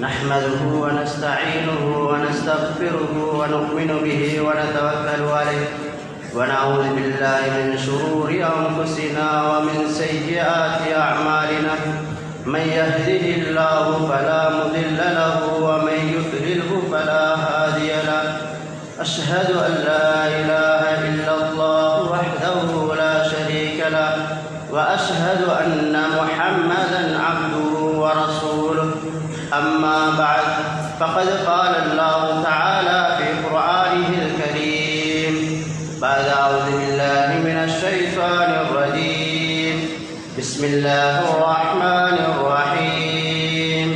نحمده ونستعينه ونستغفره ونؤمن به ونتوكل عليه. ونعوذ بالله من شرور أنفسنا ومن سيئات أعمالنا. من يهده الله فلا مضل له ومن يضلله فلا هادي له. أشهد أن لا إله إلا الله وحده لا شريك له. وأشهد أن محمدا عبده بعد فقد قال الله تعالى في قرآنه الكريم بعد أعوذ بالله من الشيطان الرجيم. بسم الله الرحمن الرحيم.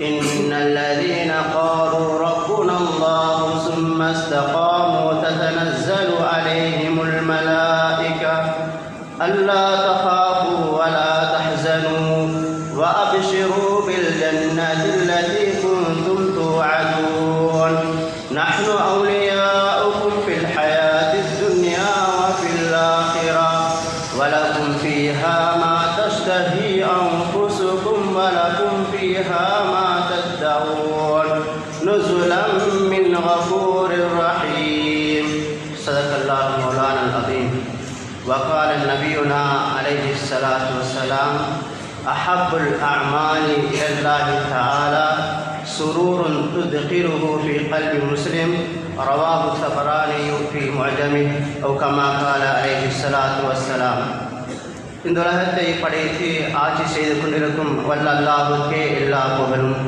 إن الذين قالوا ربنا الله ثم استقاموا تتنزل عليهم الملائكة ألا تخافوا أحب الأعمال إلى الله تعالى سرور تدخله في قلب مسلم رواه الطبراني في معجمه أو كما قال عليه الصلاة والسلام இந்த உலகத்தை படைத்து ஆட்சி செய்து கொண்டிருக்கும் வல்ல அல்லாஹுக்கே எல்லா புகழும்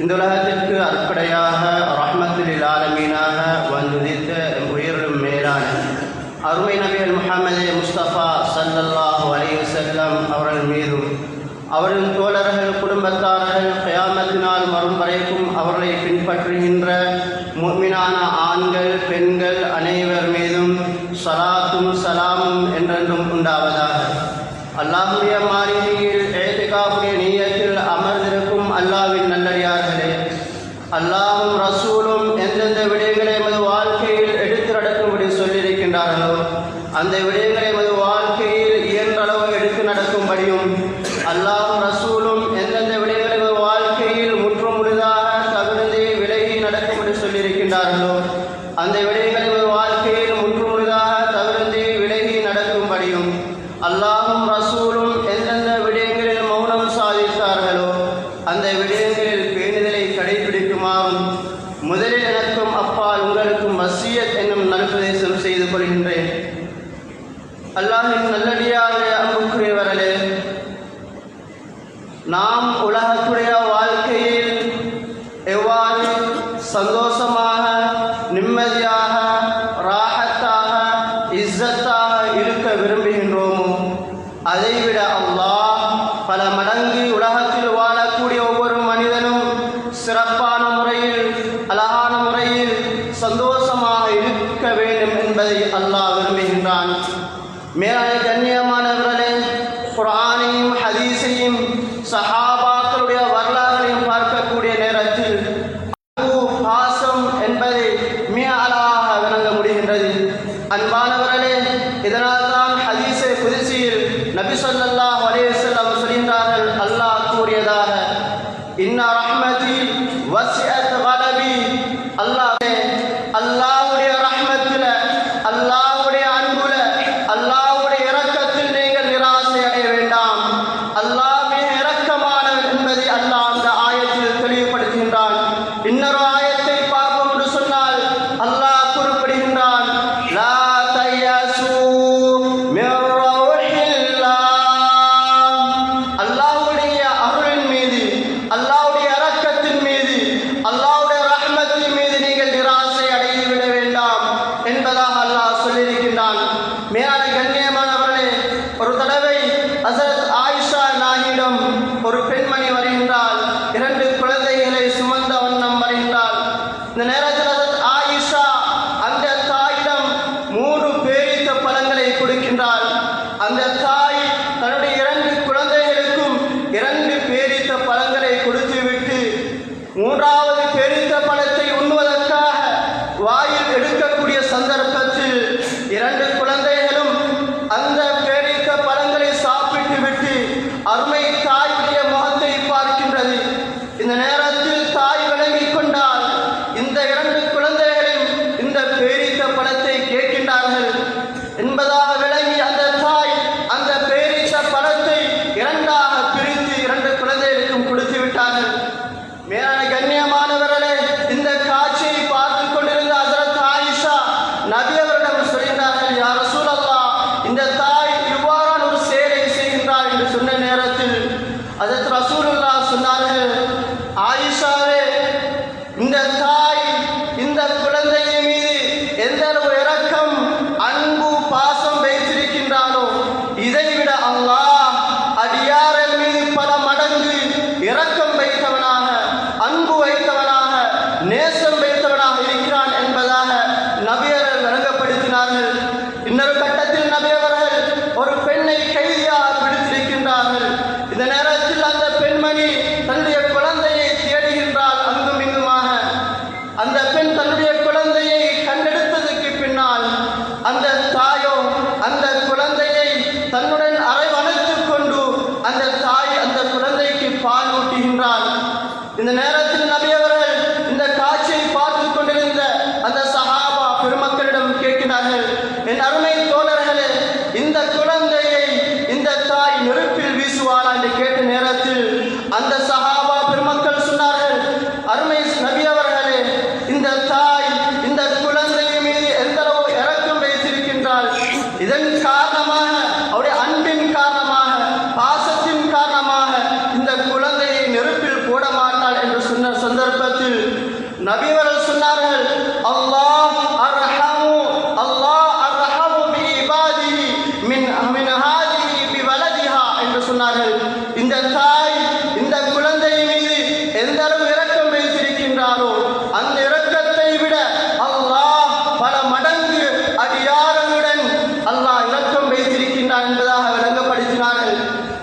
இந்த உலகத்திற்கு அற்படையாக ரஹ்மத்துலில் ஆலமீனாக வந்துதித்த உயிரிலும் மேலான அருமை நபிகள் முஹம்மது முஸ்தபா அவரின் தோழர்கள் குடும்பத்தார்கள் கயாமத்தினால் வரும் வரைக்கும் அவர்களை பின்பற்றுகின்ற முக்மினான ஆண்கள் பெண்கள் அனைவர் மீதும் சலாத்தும் சலாமும் என்றென்றும் உண்டாவதாக. அல்லாஹுடைய மாறி انبان ورلے ادنا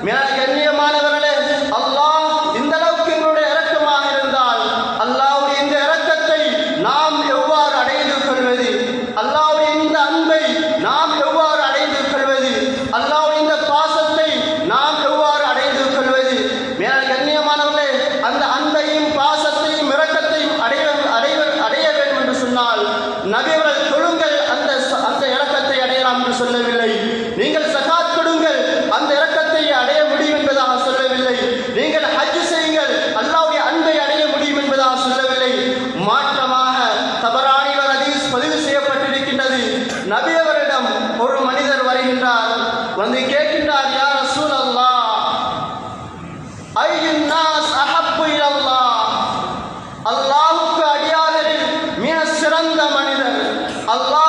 明仔。আল্লাহ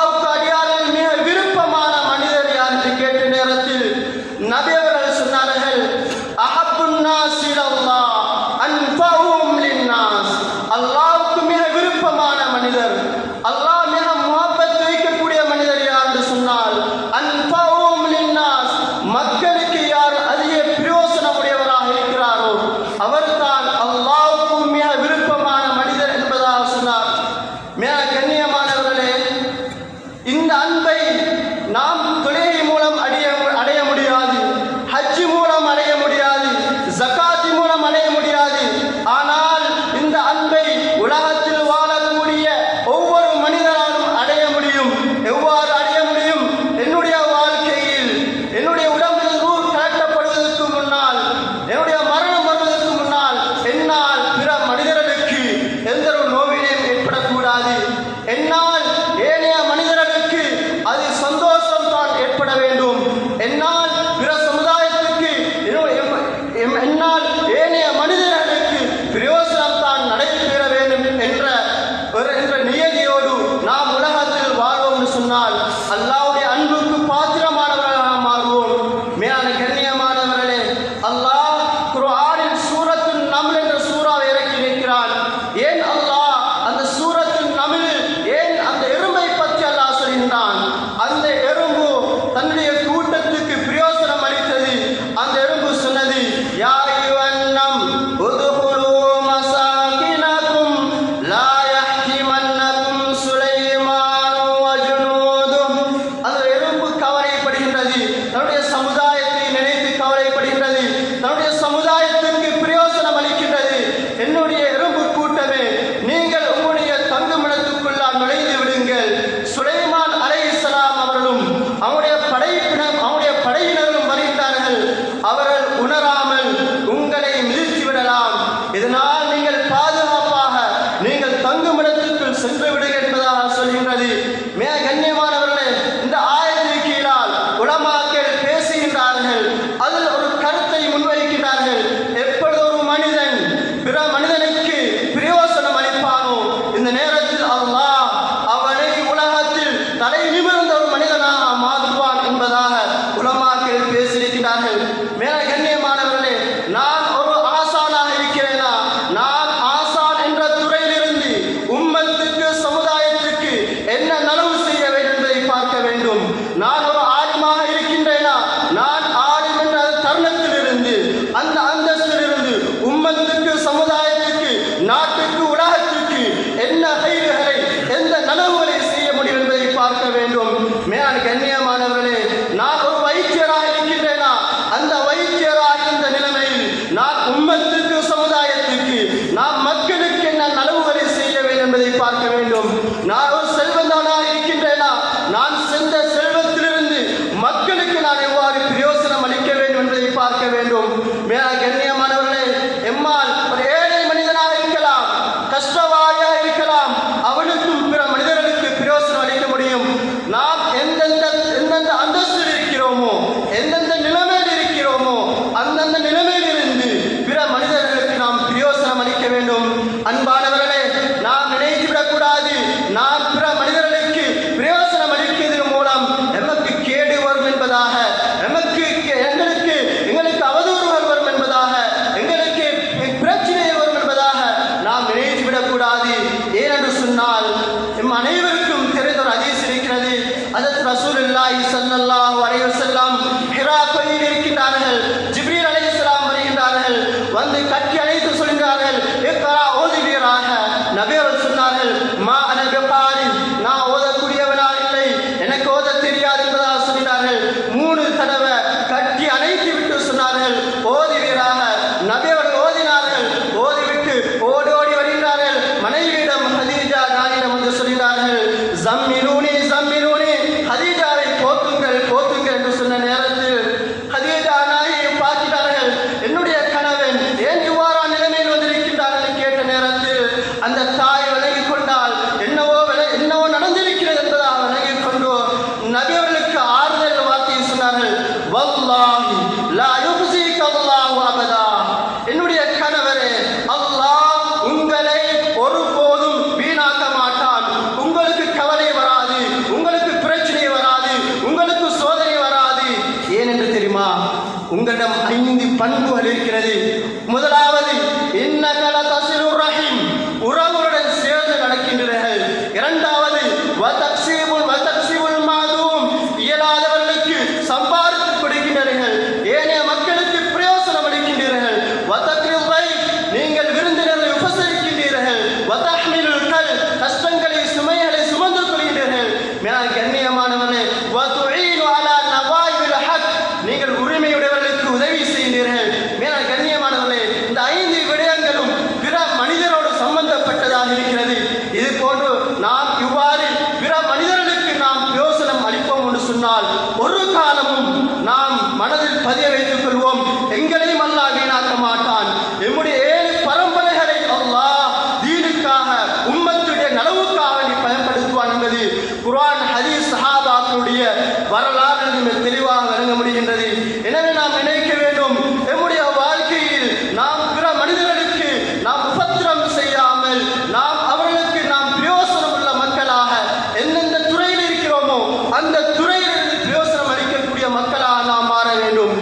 மக்களாக நாம் மாற வேண்டும்.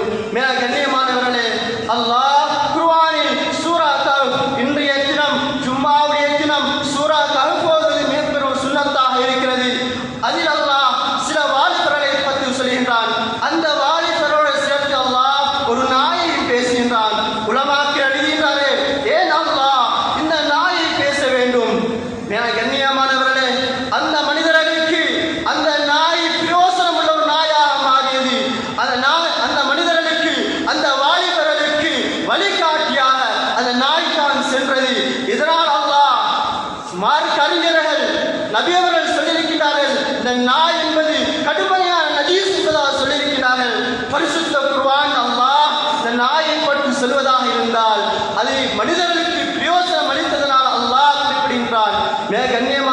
Để anh.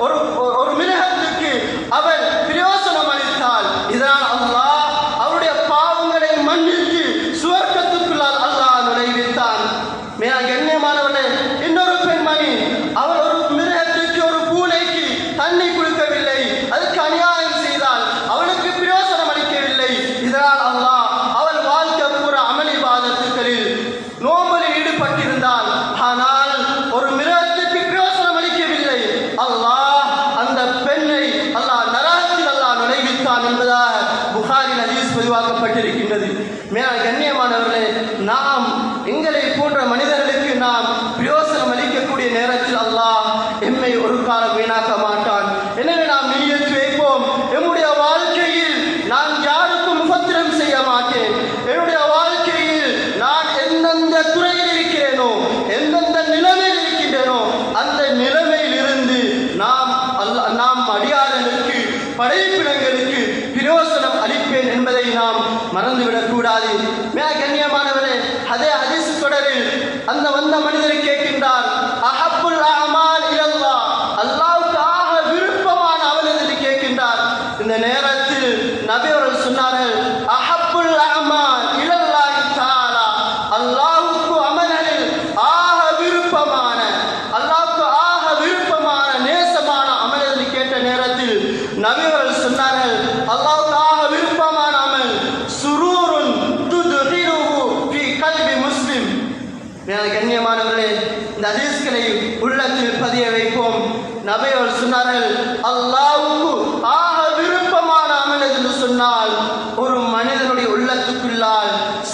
ওর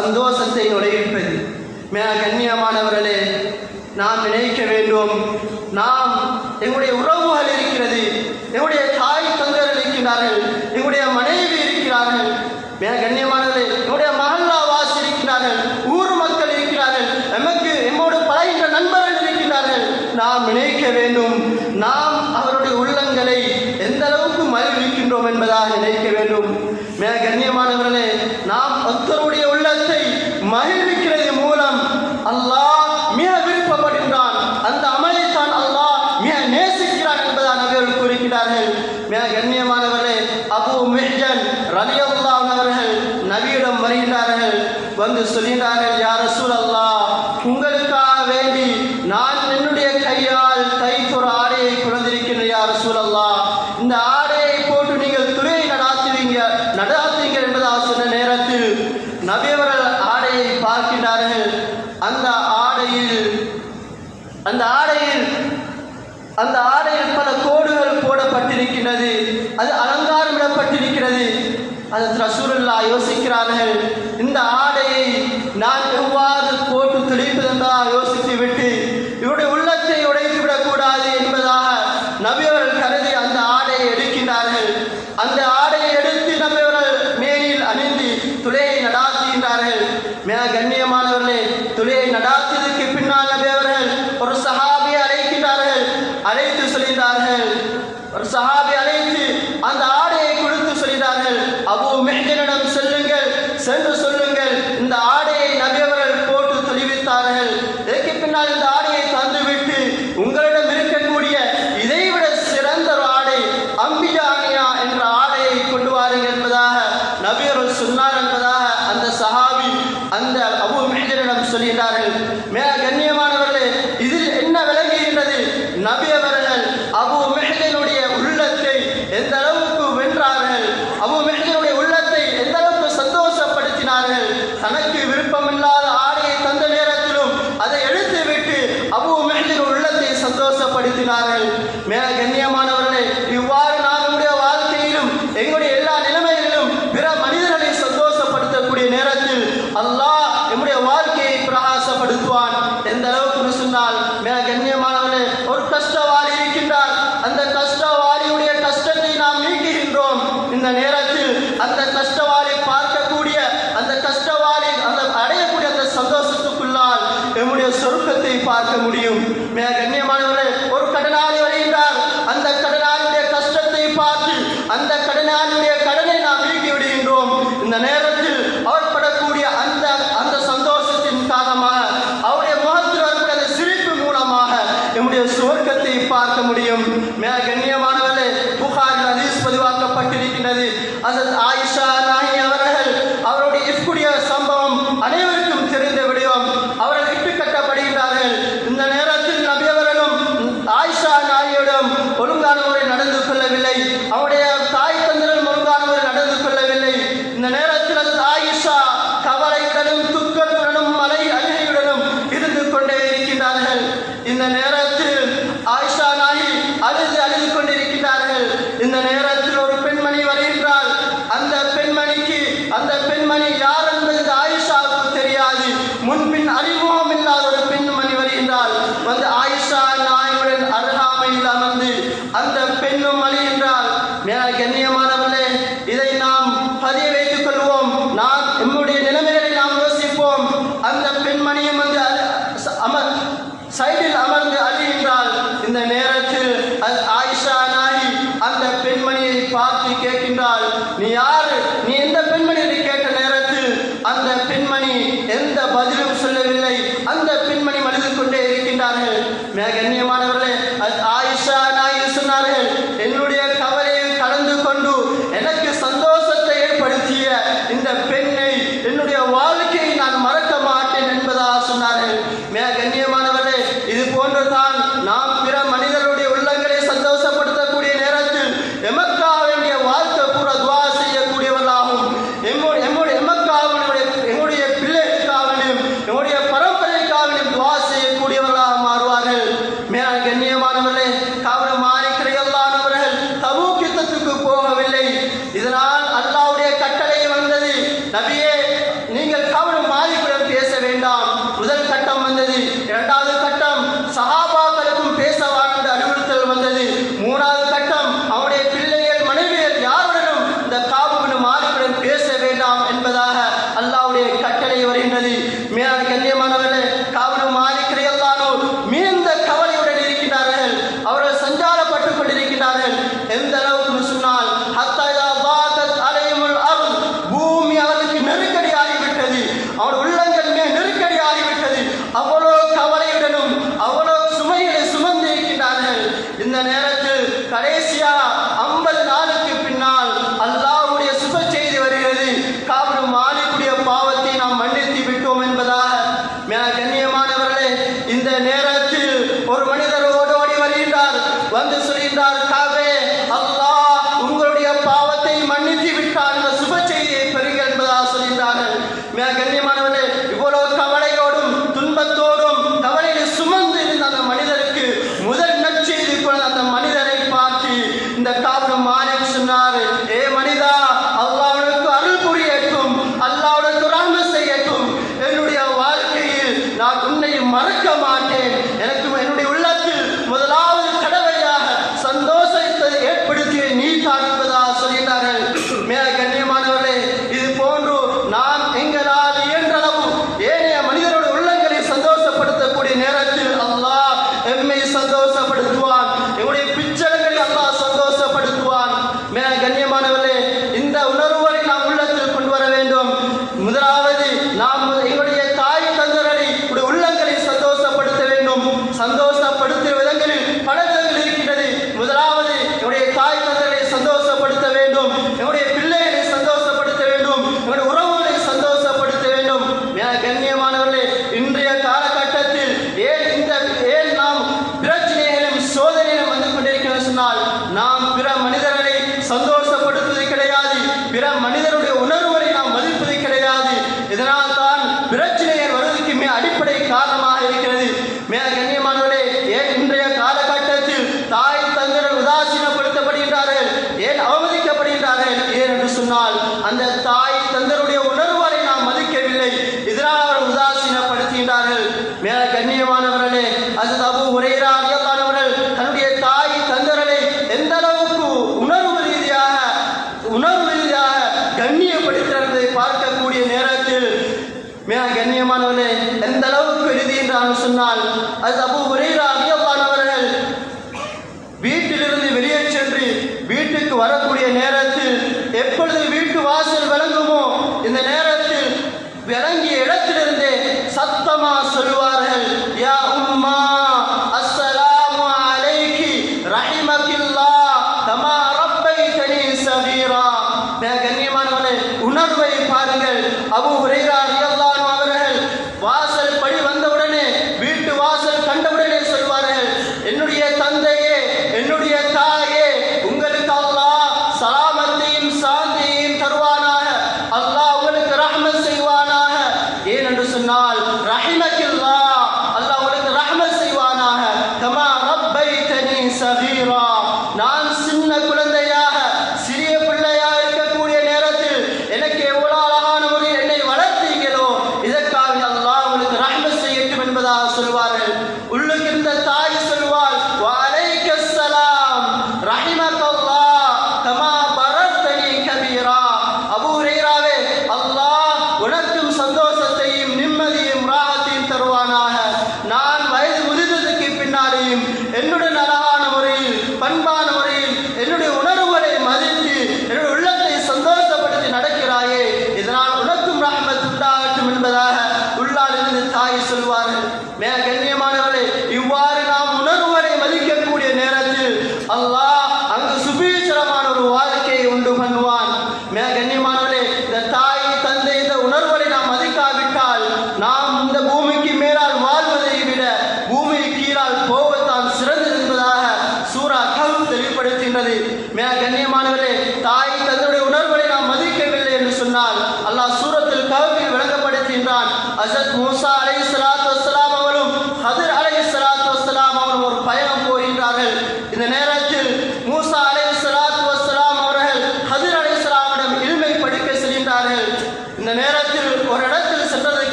சந்தோஷத்தை நுழைவிப்பது மேல கண்ணியமானவர்களே நாம் நினைக்க வேண்டும். நாம் எங்களுடைய உறவுகள் இருக்கிறது. எங்களுடைய தாய் தந்தர் இருக்கிறார்கள் எங்களுடைய மனைவி இருக்கிறார்கள். சொல்லின்றாங்க send us సంతోషం